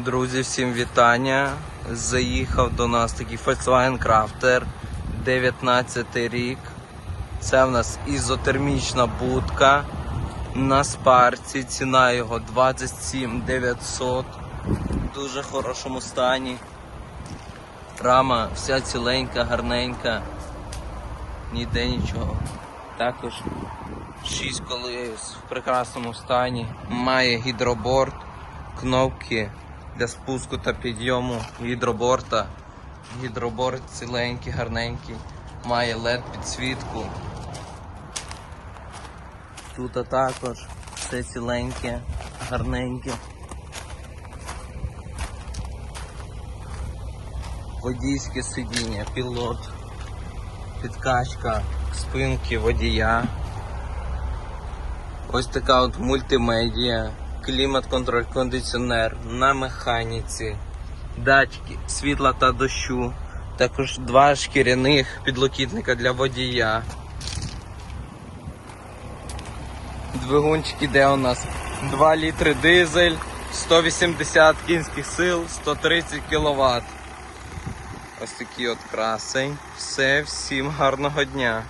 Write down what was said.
Друзі, всім вітання. Заїхав до нас такий Volkswagen Crafter 19 рік. Це в нас ізотермічна будка на спарці. Ціна його 27 900. В дуже хорошому стані. Рама вся ціленька, гарненька. Ніде нічого. Також 6 колес в прекрасному стані. Має гідроборд, кнопки для спуску та підйому гідроборта. Гідроборд ціленький, гарненький. Має LED підсвітку. Тут також все ціленьке, гарненьке. Водійське сидіння, пілот, підкачка спинки водія. Ось така от мультимедія, клімат-контроль, кондиціонер на механіці, датчики світла та дощу, також два шкіряних підлокітника для водія. Двигунчик іде у нас 2 літри дизель, 180 кінських сил, 130 кВт. Ось такий от красень. Все, всім гарного дня.